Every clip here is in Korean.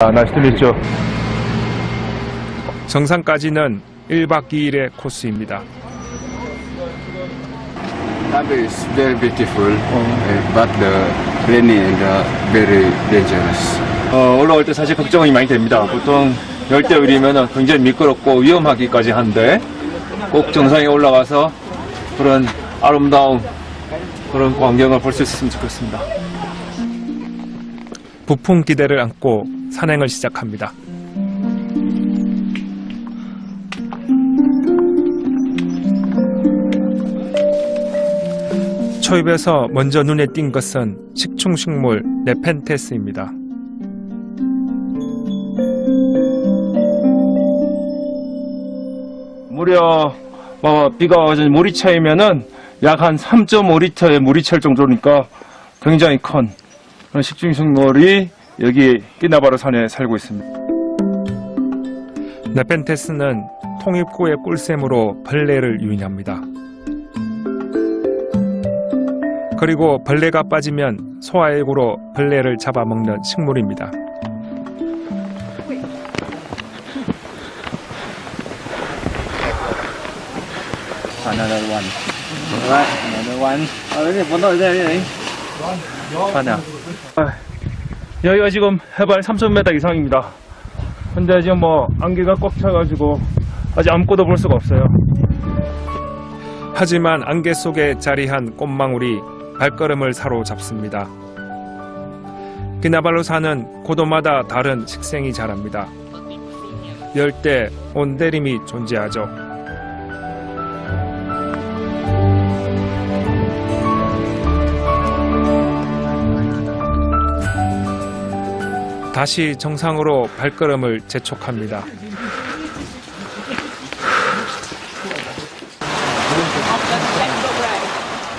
아, nice to meet you. 정상까지는 1박 2일의 코스입니다. Tabe is very beautiful, uh, but the rainy and very dangerous. 어, 올라올 때 사실 걱정이 많이 됩니다. 보통 열대우리면 굉장히 미끄럽고 위험하기까지 한데 꼭 정상에 올라가서 그런 아름다운 그런 광경을 볼 수 있었으면 좋겠습니다. 부품 기대를 안고 산행을 시작합니다. 초입에서 먼저 눈에 띈 것은 식충식물 네펜테스입니다. 무려 뭐 비가 와서 물이 차이면은 약 한 3.5리터의 물이 찰 정도니까 굉장히 큰 식중식물이 여기 끼나바르 산에 살고 있습니다. 네펜테스는 통입 후의 꿀샘으로 벌레를 유인합니다. 그리고 벌레가 빠지면 소화액으로 벌레를 잡아먹는 식물입니다. Another one. Another one over there, 하냐. 여기가 지금 해발 3,000m 이상입니다. 근데 지금 뭐 안개가 꽉 차가지고 아직 아무것도 볼 수가 없어요. 하지만 안개 속에 자리한 꽃망울이 발걸음을 사로잡습니다. 기나발로 사는 고도마다 다른 식생이 자랍니다. 열대, 온대림이 존재하죠. 다시 정상으로 발걸음을 재촉합니다.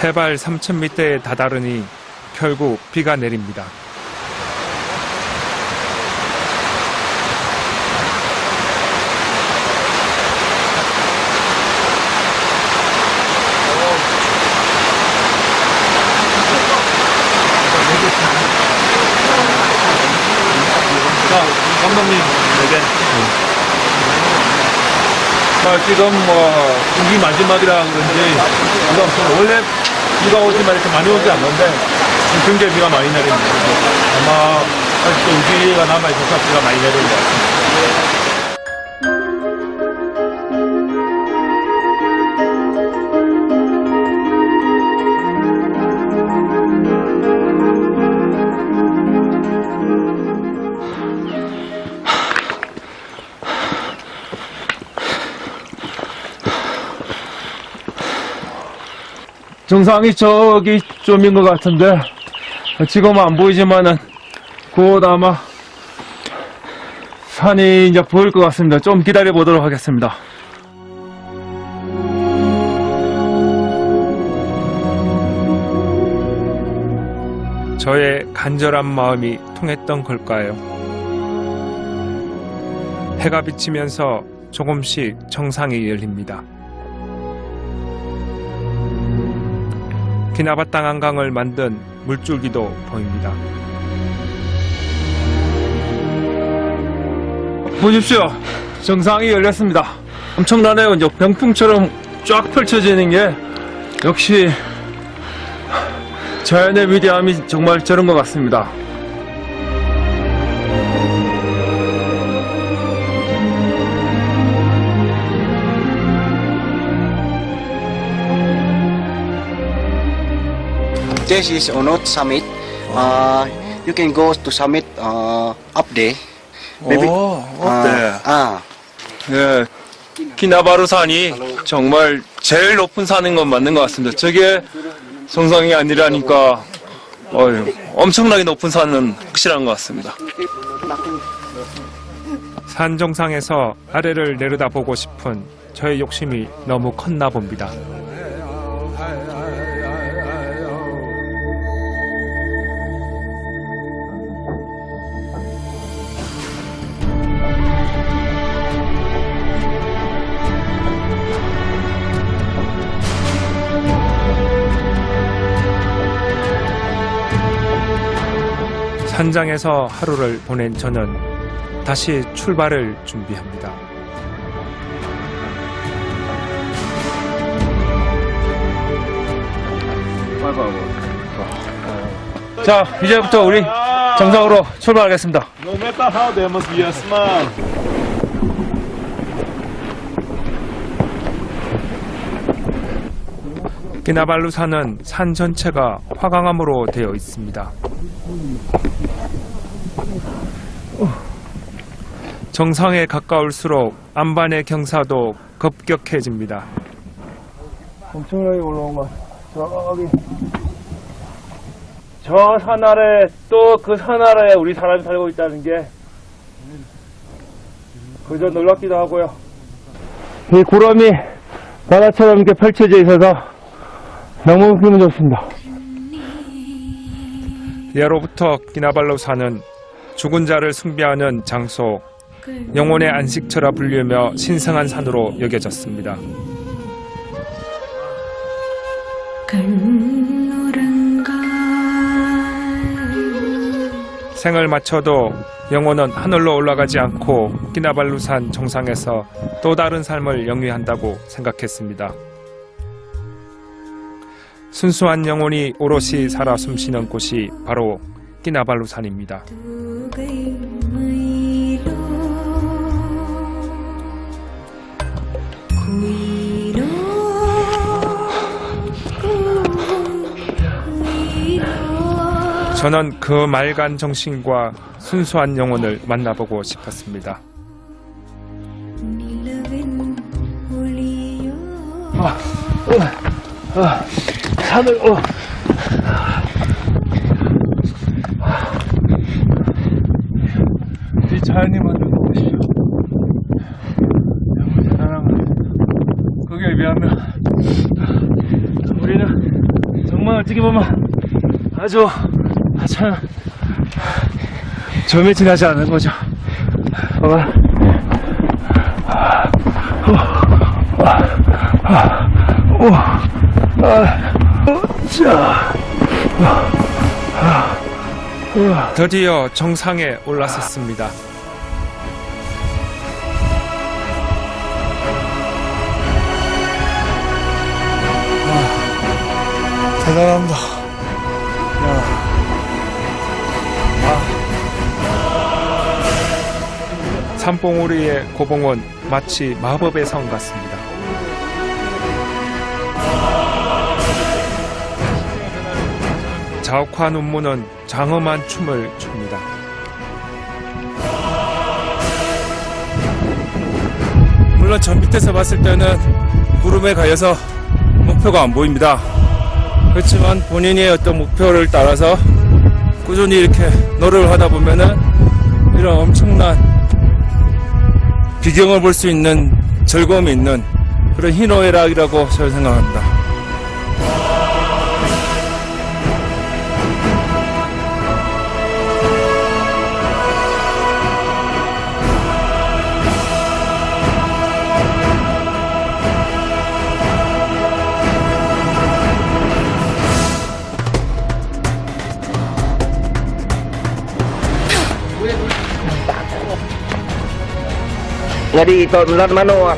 해발 3,000m에 다다르니 결국 비가 내립니다. 자, 감독님, 이제. 자, 지금 뭐, 분기 마지막이라 그런지, 원래 비가 오지만 이렇게 많이 오지 않는데, 지금 굉장히 비가 많이 내립니다. 아마, 아직도 우기가 남아있어서 비가 많이 내리는 것 같습니다. 정상이 저기 좀인 것 같은데, 지금은 안 보이지만은, 곧 아마, 산이 이제 보일 것 같습니다. 좀 기다려 보도록 하겠습니다. 저의 간절한 마음이 통했던 걸까요? 해가 비치면서 조금씩 정상이 열립니다. 기나바땅 한강을 만든 물줄기도 보입니다. 보십시오. 정상이 열렸습니다. 엄청나네요. 이제 병풍처럼 쫙 펼쳐지는 게 역시 자연의 위대함이 정말 저런 것 같습니다. This is Onot Summit. Uh, you can go to summit uh, up there. Maybe. 오, uh, ah, 예, 키나바루 산이 정말 제일 높은 산인 건 맞는 것 같습니다. 저게 정상이 아니라니까 어휴, 엄청나게 높은 산은 확실한 것 같습니다. 산 정상에서 아래를 내려다보고 싶은 저의 욕심이 너무 컸나 봅니다. 산장에서 하루를 보낸 저는 다시 출발을 준비합니다. 자, 이제부터 우리 정상으로 출발하겠습니다. No matter how, there must be a smile. 끼나발루 산은 산 전체가 화강암으로 되어 있습니다. 정상에 가까울수록 안반의 경사도 급격해집니다. 엄청나게 올라온 것 저기. 저 산 아래 또 그 산 아래에 우리 사람이 살고 있다는 게 그저 놀랍기도 하고요. 이 구름이 바다처럼 이렇게 펼쳐져 있어서 너무 기분 좋습니다. 예로부터 끼나발루산은 죽은 자를 숭배하는 장소, 영혼의 안식처라 불리며 신성한 산으로 여겨졌습니다. 생을 마쳐도 영혼은 하늘로 올라가지 않고 끼나발루산 정상에서 또 다른 삶을 영위한다고 생각했습니다. 순수한 영혼이 오롯이 살아 숨쉬는 곳이 바로 끼나발루산입니다. 저는 그 맑은 정신과 순수한 영혼을 만나보고 싶었습니다. 산을 어. 이 자연님만 좀 보십시오 너무 대단한 거기에 비하면 우리는 정말 어떻게 보면 아주 하찮은 점에 지나지 않은 거죠. 봐봐 드디어 정상에 올라섰습니다. 대단합니다 산봉우리의 고봉은 마치 마법의 성 같습니다. 자욱한 운무는 장엄한 춤을 춥니다. 물론 저 밑에서 봤을 때는 구름에 가려서 목표가 안 보입니다. 그렇지만 본인의 어떤 목표를 따라서 꾸준히 이렇게 노력을 하다 보면은 이런 엄청난 비경을 볼 수 있는 즐거움이 있는 그런 희노애락이라고 저는 생각합니다. Jadi tahun mana mana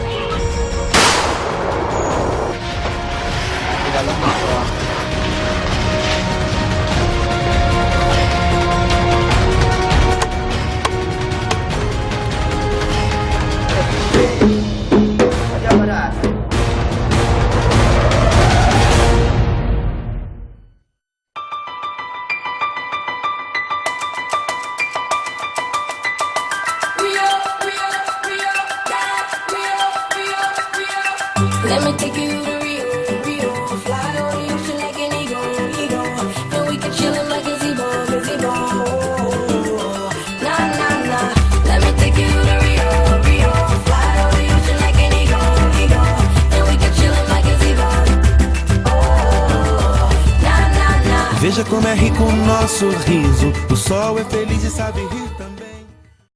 Veja como é rico o nosso riso. O sol é feliz e sabe rir também.